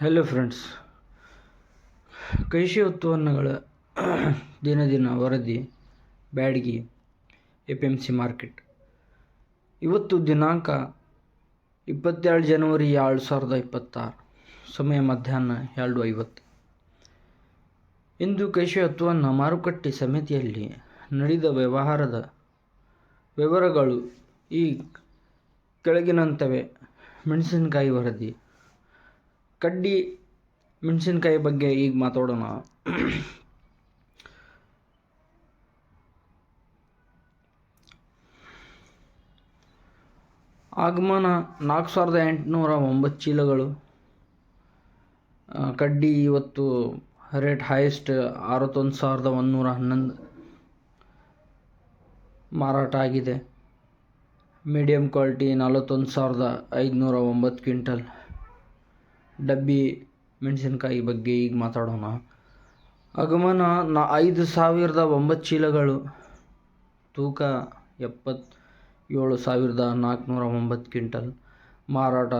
Hello friends ಕೃಷಿ ಉತ್ಪನ್ನಗಳ ದಿನ ದಿನ ವರದಿ, Byadagi A P M C market. ಇವತ್ತು ದಿನಾಂಕ ಇಪ್ಪತ್ತೇಳು ಜನವರಿ ಎರಡು ಸಾವಿರದ ಇಪ್ಪತ್ತಾರು, ಸಮಯ ಮಧ್ಯಾಹ್ನ ಎರಡು ಐವತ್ತು. ಇಂದು ಕೃಷಿ ಉತ್ಪನ್ನ ಮಾರುಕಟ್ಟೆ ಸಮಿತಿಯಲ್ಲಿ ನಡೆದ ವ್ಯವಹಾರದ ವಿವರಗಳು ಈ ಕೆಳಗಿನಂತವೆ ಮೆಣಸಿನಕಾಯಿ ವರದಿ. ಕಡ್ಡಿ ಮೆಣಸಿನ್ಕಾಯಿ ಬಗ್ಗೆ ಈಗ ಮಾತಾಡೋಣ. ಆಗಮನ ನಾಲ್ಕು ಸಾವಿರದ ಎಂಟುನೂರ ಒಂಬತ್ತು ಚೀಲಗಳು. ಕಡ್ಡಿ ಇವತ್ತು ರೇಟ್ ಹೈಯೆಸ್ಟ್ ಅರವತ್ತೊಂದು ಸಾವಿರದ ಒಂದುನೂರ ಹನ್ನೊಂದು. ಮಾರಾಟ ಆಗಿದೆ. ಮೀಡಿಯಮ್ ಕ್ವಾಲಿಟಿ ನಲವತ್ತೊಂದು ಸಾವಿರದ ಐದುನೂರ ಒಂಬತ್ತು ಕ್ವಿಂಟಲ್. ಡಬ್ಬಿ ಮೆಣಸಿನಕಾಯಿ ಬಗ್ಗೆ ಈಗ ಮಾತಾಡೋಣ. ಅಗಮನ ನಾ ಐದು ಸಾವಿರದ ಒಂಬತ್ತು ಚೀಲಗಳು. ತೂಕ ಎಪ್ಪತ್ತೇಳು ಸಾವಿರದ ನಾಲ್ಕುನೂರ ಒಂಬತ್ತು ಕ್ವಿಂಟಲ್. ಮಾರಾಟ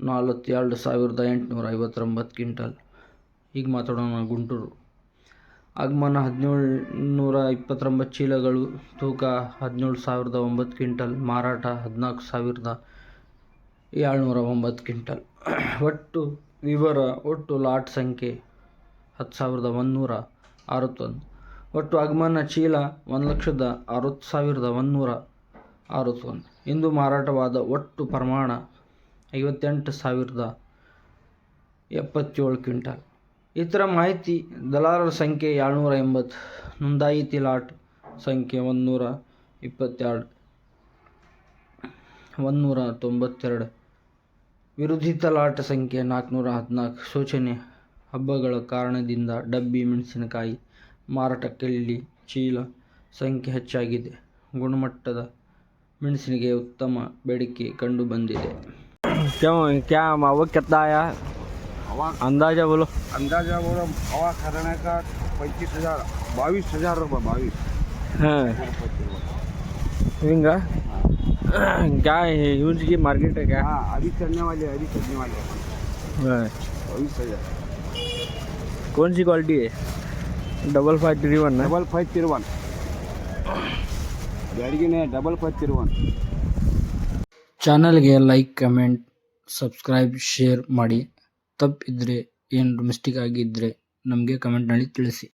ನಲವತ್ತೆರಡು ಸಾವಿರದ ಎಂಟುನೂರ ಐವತ್ತೊಂಬತ್ತು ಕ್ವಿಂಟಲ್. ಈಗ ಮಾತಾಡೋಣ ಗುಂಟೂರು. ಆಗಮನ ಹದಿನೇಳು ನೂರ ಇಪ್ಪತ್ತೊಂಬತ್ತು ಚೀಲಗಳು. ತೂಕ ಹದಿನೇಳು ಸಾವಿರದ ಒಂಬತ್ತು ಕ್ವಿಂಟಲ್. ಮಾರಾಟ ಹದಿನಾಲ್ಕು ಸಾವಿರದ ಏಳ್ನೂರ ಒಂಬತ್ತು ಕ್ವಿಂಟಲ್. ಒಟ್ಟು ವಿವರ, ಒಟ್ಟು ಲಾಟ್ ಸಂಖ್ಯೆ ಹತ್ತು ಸಾವಿರದ ಒಂದುನೂರ ಅರವತ್ತೊಂದು. ಒಟ್ಟು ಆಗಮನ ಚೀಲ ಒಂದು ಲಕ್ಷದ ಅರವತ್ತು ಸಾವಿರದ ಒಂದುನೂರ ಅರವತ್ತೊಂದು. ಇಂದು ಮಾರಾಟವಾದ ಒಟ್ಟು ಪ್ರಮಾಣ ಐವತ್ತೆಂಟು ಸಾವಿರದ ಎಪ್ಪತ್ತೇಳು ಕ್ವಿಂಟಲ್. ಇತರ ಮಾಹಿತಿ ದಲಾರರ ಸಂಖ್ಯೆ ಏಳ್ನೂರ ಎಂಬತ್ತು, ನೋಂದಾಯಿತಿ ಲಾಟ್ ಸಂಖ್ಯೆ ಒಂದುನೂರ ಇಪ್ಪತ್ತೆರಡು ಒಂದುನೂರ ತೊಂಬತ್ತೆರಡು. ವಿರೋಧಿತ ಲಾಟ್ ಸಂಖ್ಯೆ ನಾಲ್ಕುನೂರ ಹದಿನಾಲ್ಕು ಸೂಚನೆ ಹಬ್ಬಗಳ ಕಾರಣದಿಂದ ಡಬ್ಬಿ ಮೆಣಸಿನಕಾಯಿ ಮಾರಾಟಕ್ಕಿಲ್ಲಿ ಚೀಲ ಸಂಖ್ಯೆ ಹೆಚ್ಚಾಗಿದೆ ಗುಣಮಟ್ಟದ ಮೆಣಸಿನಿಗೆ ಉತ್ತಮ ಬೇಡಿಕೆ ಕಂಡು ಬಂದಿದೆ क्यों क्या वो कितना आया हवा अंदाजा बोलो अंदाजा वो हवा खराने का पच्चीस हजार बाईस हजार रुपये बाईस हाँ हिंगा क्या है यूज की मार्केट है क्या हाँ अभी चलने वाले अभी चलने वाले हाँ। बाईस हजार कौन सी क्वालिटी है डबल फाइव थ्री वन ना डबल फाइव तिरवन गाड़ी ने डबल फाइव तिरवन ಚಾನಲ್ಗೆ ಲೈಕ್ ಕಮೆಂಟ್ ಸಬ್ಸ್ಕ್ರೈಬ್ ಶೇರ್ ಮಾಡಿ ತಪ್ಪಿದ್ರೆ ಏನಾದ್ರು ಮಿಸ್ಟೇಕ್ ಆಗಿದ್ದರೆ ನಮಗೆ ಕಮೆಂಟ್ನಲ್ಲಿ ತಿಳಿಸಿ